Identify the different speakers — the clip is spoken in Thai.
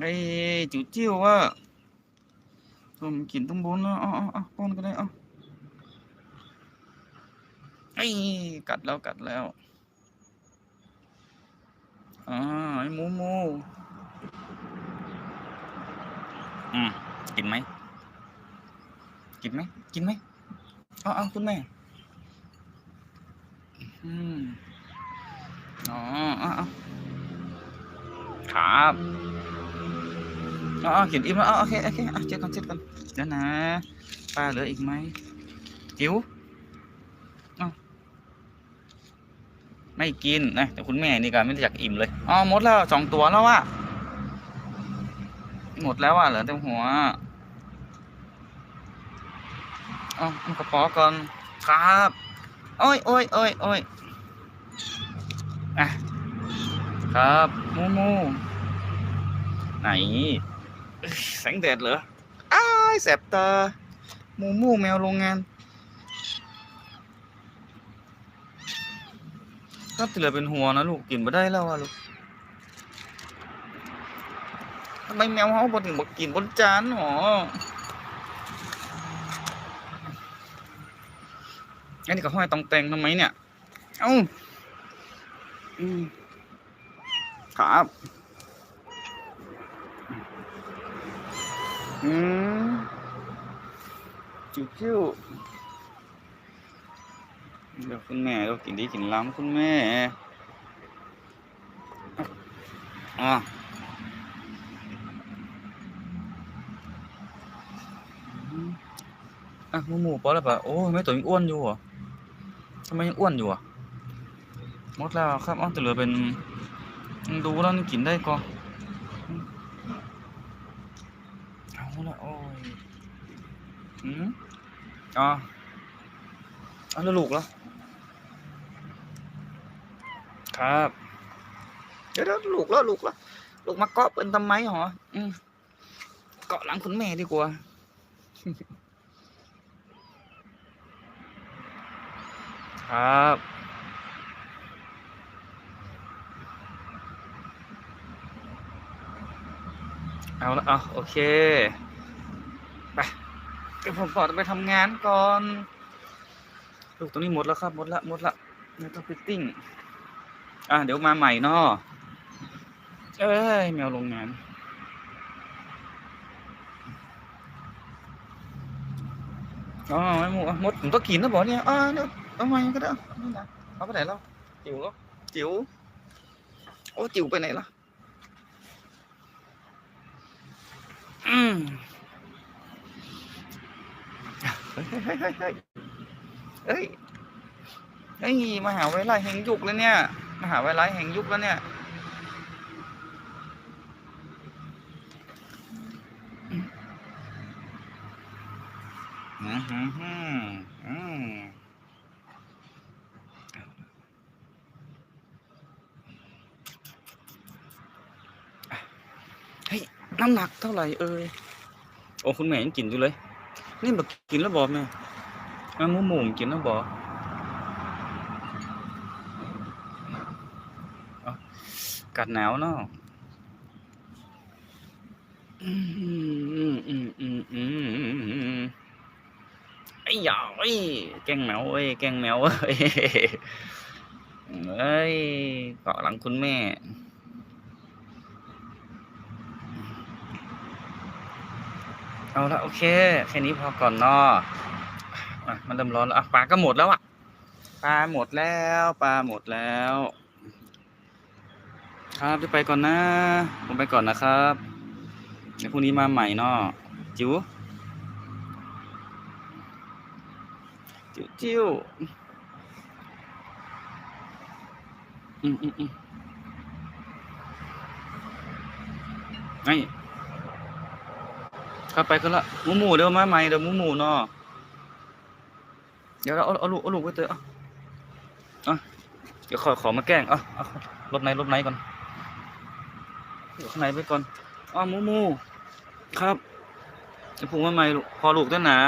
Speaker 1: ไอ้จิ๋วจิ้วว่าผมกินต้องบนเนาะเอ๋อาป้อนก็ได้เอ๋ไอ้กัดแล้วกัดแล้วอ่าไอ้หมูหมูอืมกินไหมกินไหมกินไหมเอาเอาคุณแม่อืมอ๋อเอาเอาครับ อ๋อกินอิ่มแล้วอ๋อโอเคโอเคเช็ดก่อนเช็ดก่อนเดี๋ยวนะปลาเหลืออีกไหมจิ๋วเอไม่กินนะแต่คุณแม่นี่ก็ไม่รู้จักอิ่มเลยอ๋อหมดแล้วสองตัวแล้วอะหมดแล้วอะเหลือแต่หัวเอาเอกระป๋อก่อนครับโอ้ยโอ้ยโอ้ยโอ้ยอะครับมูมูไหน แสงแดดเหรอ อ้ายแสบตาหมูมูแมวโรงงานก็เหลือเป็นหัวนะลูกกินไม่ได้แล้วอะลูกทำไมแมวเขาบอถึงบอกกินบนจานหรออันนี้ก็ห้อยตองแตงทำไมเนี่ย เอ้าอืมครับ อืมจิ๋วจิ๋วเดี๋ยวคุณแม่เรากินดีกินล้ำคุณแม่อะอืมอะหมูหมูพอแล้วปะโอ้ยไม่ตัวยังอ้วนอยู่เหรอทำไมยังอ้วนอยู่อะหมดแล้วครับอ๋อแต่เหลือเป็นดูแล้วกินได้ก็อืมเอา ละโอ้ยอืมอ๋อเอาแล้วลูกเหรอ ครับเดี๋ยวเดี๋ยวลูกแล้วลูกแล้วลูกมาเกาะเป็นทำไมหรออืมเกาะหลังคุณแม่ดีกว่าครับ เอาละเอาโอเค ไปเดี๋ยวผมขอไปทำงานก่อนลูกตรงนี้หมดแล้วครับ หมดละหมดละไม่ต้องฟิตติ้งอะเดี๋ยวมาใหม่เนาะเอ้ยแมวโรงงานอ๋อไม่หมดหมดผมต้องกินแล้วบอกเนี่ยอ่าเดี๋ยวเอามาก็ได้เอานี่นะเอาไปไหนแล้วจิ๋วเหรอจิ๋วโอ้จิ๋วไปไหนล่ะอืม เฮ้ยเฮ้ยเฮ้ยเฮ้ยเฮ้ยเฮ้ยมหาวิทยาลัยแห่งยุคแล้วเนี่ย มหาวิทยาลัยแห่งยุคแล้วเนี่ยอืมอืมอืมเฮ้ยน้ำหนักเท่าไหร่เอ่ยโอ้คุณแม่ยังกินอยู่เลย นี่บอกกินแล้วบอกแม่แม่หมูหมูกินแล้วบอกกัดหนาวเนาะอืมอืมอืมอืมอืมอืมไอ้หยาไอ้แกงแมวเอ้ยแกงแมวเอ้ยเอ้ยเกาะหลังคุณแม่ เอาละโอเคแค่นี้พอก่อนเนาะมันเริ่มร้อนแล้วปลาก็หมดแล้วอะปลาหมดแล้วปลาหมดแล้ว ครับจะไปก่อนนะ ผมไปก่อนนะครับเดี๋ยวพรุ่งนี้มาใหม่เนาะจิ๋วจิ๋วจิ๋วอืมอืมอืมไอ ครับไปก็ละหมูหมูเดี๋ยวมาใหม่เดี๋ยวหมูหมูเนาะเดี๋ยวเราเอาเอาลูกเอาลูกไว้เตอะเอาเอาเดี๋ยวขอขอมาแกล้งเอาเอารถไหนรถไหนก่อนอยู่ข้างในไปก่อนอ๋อหมูหมูครับจะพูดมาใหม่ลูกพอลูกด้วยนะ